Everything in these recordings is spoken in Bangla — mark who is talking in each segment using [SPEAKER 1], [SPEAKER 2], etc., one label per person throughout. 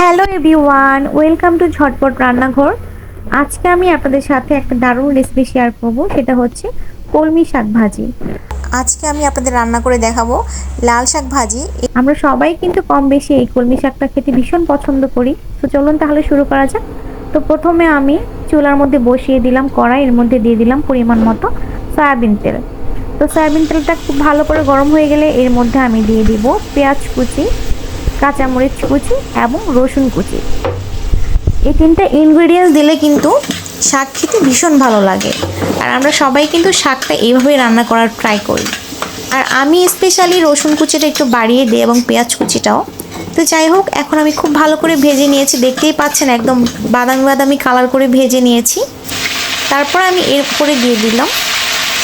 [SPEAKER 1] হ্যালো এভরিওয়ান ওয়েলকাম টু ঝটপট রান্নাঘর। আজকে আমি আপনাদের সাথে একটা দারুণ রেসিপি শেয়ার করব সেটা হচ্ছে কলমি শাক ভাজি।
[SPEAKER 2] আজকে আমি আপনাদের রান্না করে দেখাবো লাল শাক ভাজি।
[SPEAKER 1] আমরা সবাই কিন্তু কম বেশি এই কলমি শাকটা খেতে ভীষণ পছন্দ করি। তো চলুন তাহলে শুরু করা যাক। তো প্রথমে আমি চুলার মধ্যে বসিয়ে দিলাম কড়াই এর মধ্যে দিয়ে দিলাম পরিমাণ মতো সয়াবিন তেল। তো সয়াবিন তেলটা খুব ভালো করে গরম হয়ে গেলে এর মধ্যে আমি দিয়ে দিব পেঁয়াজ কুচি কাঁচামরিচ কুচি এবং রসুন কুচি।
[SPEAKER 2] এই তিনটা ইনগ্রেডিয়েন্টস দিলে কিন্তু শাক খেতে ভীষণ ভালো লাগে। আর আমরা সবাই কিন্তু শাকটা এইভাবেই রান্না করার ট্রাই করি। আর আমি স্পেশালি রসুন কুচিটা একটু বাড়িয়ে দিই এবং পেঁয়াজ কুচিটাও। তো যাই হোক, এখন আমি খুব ভালো করে ভেজে নিয়েছি। দেখতেই পাচ্ছেন একদম বাদামি বাদামি কালার করে ভেজে নিয়েছি। তারপর আমি এর উপরে দিয়ে দিলাম।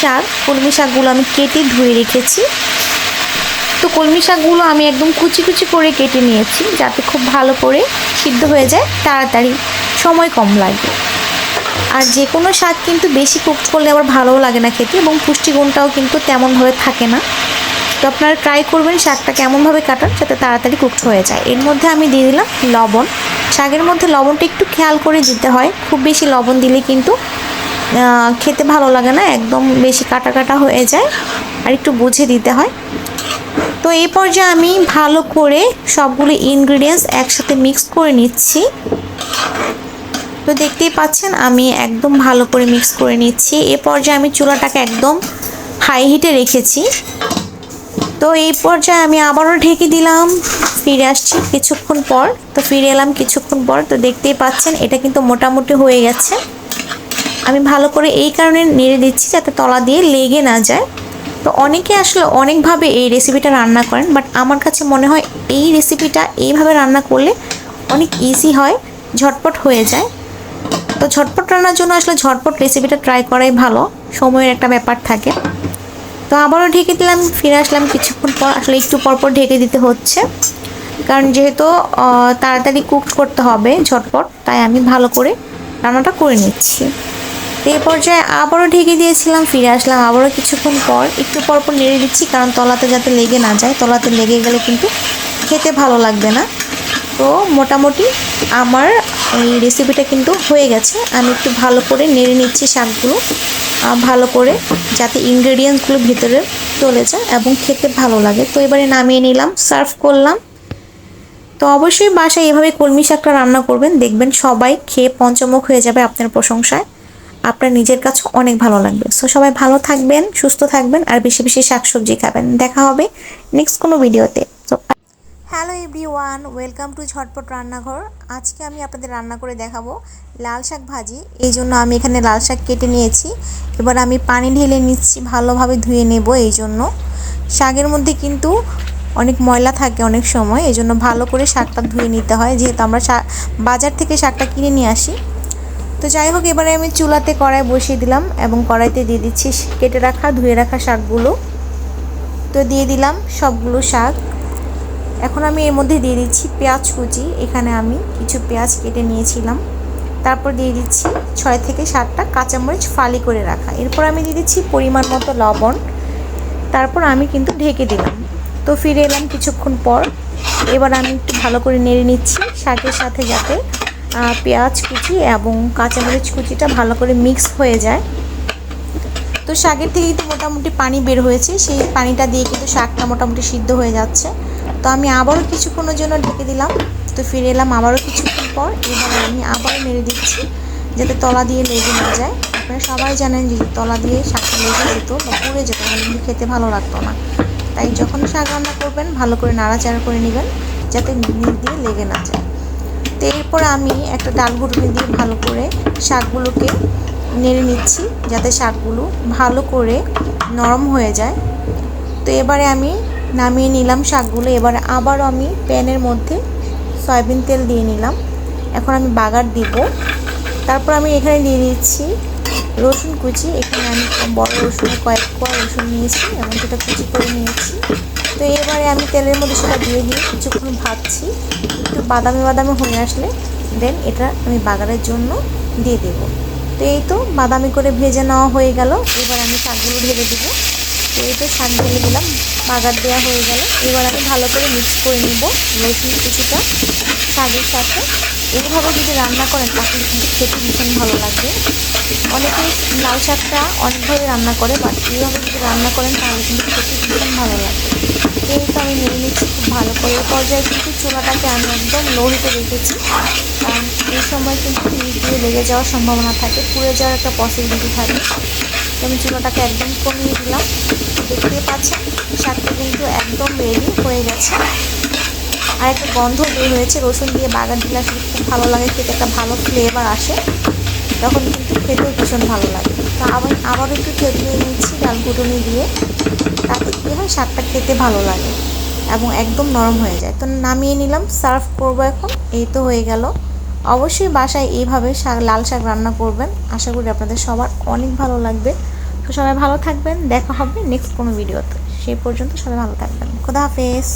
[SPEAKER 2] শাক কলমি শাকগুলো আমি কেটে ধুয়ে রেখেছি। তো কলমি শাকগুলো আমি একদম কুচি কুচি করে কেটে নিয়েছি যাতে খুব ভালো করে সিদ্ধ হয়ে যায়, তাড়াতাড়ি সময় কম লাগে আর যে কোনো শাক কিন্তু বেশি কুকড করলে আবার ভালোও লাগে না খেতে এবং পুষ্টিগুণটাও কিন্তু তেমনভাবে থাকে না। তো আপনারা ট্রাই করবেন শাকটা কেমনভাবে কাটান যাতে তাড়াতাড়ি কুকড হয়ে যায়। এর মধ্যে আমি দিয়ে দিলাম লবণ। শাকের মধ্যে লবণটা একটু খেয়াল করে দিতে হয়। খুব বেশি লবণ দিলে কিন্তু খেতে ভালো লাগে না, একদম বেশি কাটা কাটা হয়ে যায়। আর একটু বুঝে দিতে হয়। তো এই পর্যায়ে আমি ভালো করে সবগুলো ইনগ্রিডিয়েন্টস একসাথে মিক্স করে নিচ্ছি। তো দেখতেই পাচ্ছেন, আমি একদম ভালো করে মিক্স করে নিচ্ছি। এ পর্যায়ে আমি চুলাটাকে একদম হাই হিটে রেখেছি। তো এই পর্যায়ে আমি আবারও ঢেকে দিলাম, ফিরে আসছি কিছুক্ষণ পর। তো ফিরে এলাম কিছুক্ষণ পর। তো দেখতেই পাচ্ছেন, এটা কিন্তু মোটামুটি হয়ে গেছে। আমি ভালো করে এই কারণে নেড়ে দিচ্ছি যাতে তলা দিয়ে লেগে না যায়। তো অনেকে আসলে অনেকভাবে এই রেসিপিটা রান্না করেন বাট আমার কাছে মনে হয় এই রেসিপিটা এইভাবে রান্না করলে অনেক ইজি হয়, ঝটপট হয়ে যায়। তো ঝটপট রান্নার জন্য আসলে ঝটপট রেসিপিটা ট্রাই করাই ভালো, সময়ের একটা ব্যাপার থাকে। তো আবারও ঢেকে দিলাম, ফিরে আসলাম কিছুক্ষণ পর, আসলে একটু পরপর ঢেকে দিতে হচ্ছে। কারণ যেহেতু তাড়াতাড়ি কুক করতে হবে ঝটপট, তাই আমি ভালো করে রান্নাটা করে নিচ্ছি। এই পর্যায়ে আবারও ঢেকে দিয়েছিলাম, ফিরে আসলাম আবারও কিছুক্ষণ পর। একটু পর পর নেড়ে দিচ্ছি, কারণ তলাতে যাতে লেগে না যায়। তলাতে লেগে গেলে কিন্তু খেতে ভালো লাগবে না। তো মোটামুটি আমার এই রেসিপিটা কিন্তু হয়ে গেছে। আমি একটু ভালো করে নেড়ে নিচ্ছি শাকগুলো ভালো করে, যাতে ইনগ্রেডিয়েন্টসগুলো ভিতরে চলে যায় এবং খেতে ভালো লাগে। তো এবারে নামিয়ে নিলাম সার্ভ করলাম। তো অবশ্যই বাসায় এভাবে কলমি শাকটা রান্না করবেন। দেখবেন সবাই খেয়ে পঞ্চমুখ হয়ে যাবে আপনার প্রশংসায়। আপনার নিজের কাছে অনেক ভালো লাগবে। সো সবাই ভালো থাকবেন, সুস্থ থাকবেন, আর বেশি বেশি শাকসবজি খাবেন। দেখা হবে নেক্সট কোনো ভিডিওতে তো হ্যালো এভরিওয়ান ওয়েলকাম টু ঝটপট রান্নাঘর আজকে আমি আপনাদের রান্না করে দেখাবো লাল শাক ভাজি। এই জন্য আমি এখানে লাল শাক কেটে নিয়েছি। এবার আমি পানি ঢেলে নিচ্ছি, ভালোভাবে ধুয়ে নেব এই জন্য। শাকের মধ্যে কিন্তু অনেক ময়লা থাকে অনেক সময়, এই জন্য ভালো করে শাকটা ধুয়ে নিতে হয়। যেহেতু আমরা বাজার থেকে শাকটা কিনে নিয়ে আসি। তো যাই হোক, এবারে আমি চুলাতে কড়াই বসিয়ে দিলাম এবং কড়াইতে দিয়ে দিচ্ছি কেটে রাখা, ধুয়ে রাখা শাকগুলো। তো দিয়ে দিলাম সবগুলো শাক। এখন আমি এর মধ্যে দিয়ে দিচ্ছি পেঁয়াজ কুচি। এখানে আমি কিছু পেঁয়াজ কেটে নিয়েছিলাম। তারপর দিয়ে দিচ্ছি ছয় থেকে সাতটা কাঁচামরিচ ফালি করে রাখা। এরপর আমি দিয়ে দিচ্ছি পরিমাণ মতো লবণ। তারপর আমি কিন্তু ঢেকে দিলাম। তো ফিরে এলাম কিছুক্ষণ পর। এবার আমি একটু ভালো করে নেড়ে নিচ্ছি শাকের সাথে যাতে পেঁয়াজ কুচি এবং কাঁচামরিচ কুচিটা ভালো করে মিক্স হয়ে যায়। তো শাকের থেকেই তো মোটামুটি পানি বের হয়েছে, সেই পানিটা দিয়ে কিন্তু শাকটা মোটামুটি সিদ্ধ হয়ে যাচ্ছে। তো আমি আবারও কিছুক্ষণের জন্য ঢেকে দিলাম। তো ফিরে এলাম আবারও কিছুক্ষণ পর, এবার আমি আবারও নেড়ে দিচ্ছি যাতে তলা দিয়ে লেগে না যায়। আপনারা সবাই জানেন যে তলা দিয়ে শাকটা লেগে যেত বা পুড়ে যেত কিন্তু খেতে ভালো লাগতো না। তাই যখন শাক রান্না করবেন, ভালো করে নাড়াচাড়া করে নেবেন, যাতে নিচ দিয়ে লেগে না যায়। তো এরপর আমি একটা ডাল ঘুটনি দিয়ে ভালো করে শাকগুলোকে নেড়ে নিচ্ছি, যাতে শাকগুলো ভালো করে নরম হয়ে যায়। তো এবারে আমি নামিয়ে নিলাম শাকগুলো। এবারে আবারও আমি প্যানের মধ্যে সয়াবিন তেল দিয়ে নিলাম। এখন আমি বাগার দিব। তারপর আমি এখানে দিয়ে দিচ্ছি রসুন কুচি। এখানে আমি বড় রসুনের কয়েক কোয়া রসুন নিয়েছি। এবং সেটা কুচি করে নিয়েছি। তো এবারে আমি তেলের মধ্যে সেটা দিয়ে দিয়ে কিছুক্ষণ ভাজছি। একটু বাদামি বাদামি হয়ে আসলে দেন এটা আমি বাগারের জন্য দিয়ে দেব। তো এই তো বাদামি করে ভেজে নেওয়া হয়ে গেল। এবার আমি শাকগুলো ঢেলে দেবো। তো এই তো শাক ঢেলে দিলাম। বাগার দেওয়া হয়ে গেল। এবার আমি ভালো করে মিক্স করে নিব রসুন কিছুটা শাকের সাথে। এইভাবে যদি রান্না করেন, তাহলে কিন্তু খেতে ভীষণ ভালো লাগবে। অনেকে লাল শাকটা অনেকভাবে রান্না করে, বাট এইভাবে যদি রান্না করেন, তাহলে কিন্তু খেতে ভীষণ ভালো লাগবে। নিয়ে নিচ্ছি, খুব ভালো করে। পর্যায়ে কিন্তু চুলাটাকে আমি একদম লো রেখেছি। কারণ এই সময় কিন্তু দিয়ে লেগে যাওয়ার সম্ভাবনা থাকে, পুড়ে যাওয়ার একটা পসিবিলিটি থাকে। আমি চুলাটাকে একদম কমিয়ে দিলাম। দেখতে পাচ্ছেন শাকটা কিন্তু একদম রেডি হয়ে গেছে। আর একটা গন্ধ বের হয়েছে, রসুন দিয়ে বাগান দিলে আসলে খুব ভালো লাগে, খেতে একটা ভালো ফ্লেভার আসে। তখন কিন্তু খেতেও ভীষণ ভালো লাগে। তো আবার আবারও একটু থেতলিয়ে নিচ্ছি, ডাল ঘুটুনি দিয়ে। তাতে কী হয় শাকটা খেতে ভালো লাগে। এবং একদম নরম হয়ে যায়। তো নামিয়ে নিলাম, সার্ভ করব এখন। এই তো হয়ে গেল। অবশ্যই বাসায় এইভাবে শাক, লাল শাক রান্না করবেন। আশা করি আপনাদের সবার অনেক ভালো লাগবে। তো সবাই ভালো থাকবেন। দেখা হবে নেক্সট কোনো ভিডিওতে। সেই পর্যন্ত সবাই ভালো থাকবেন। খোদা হাফেজ।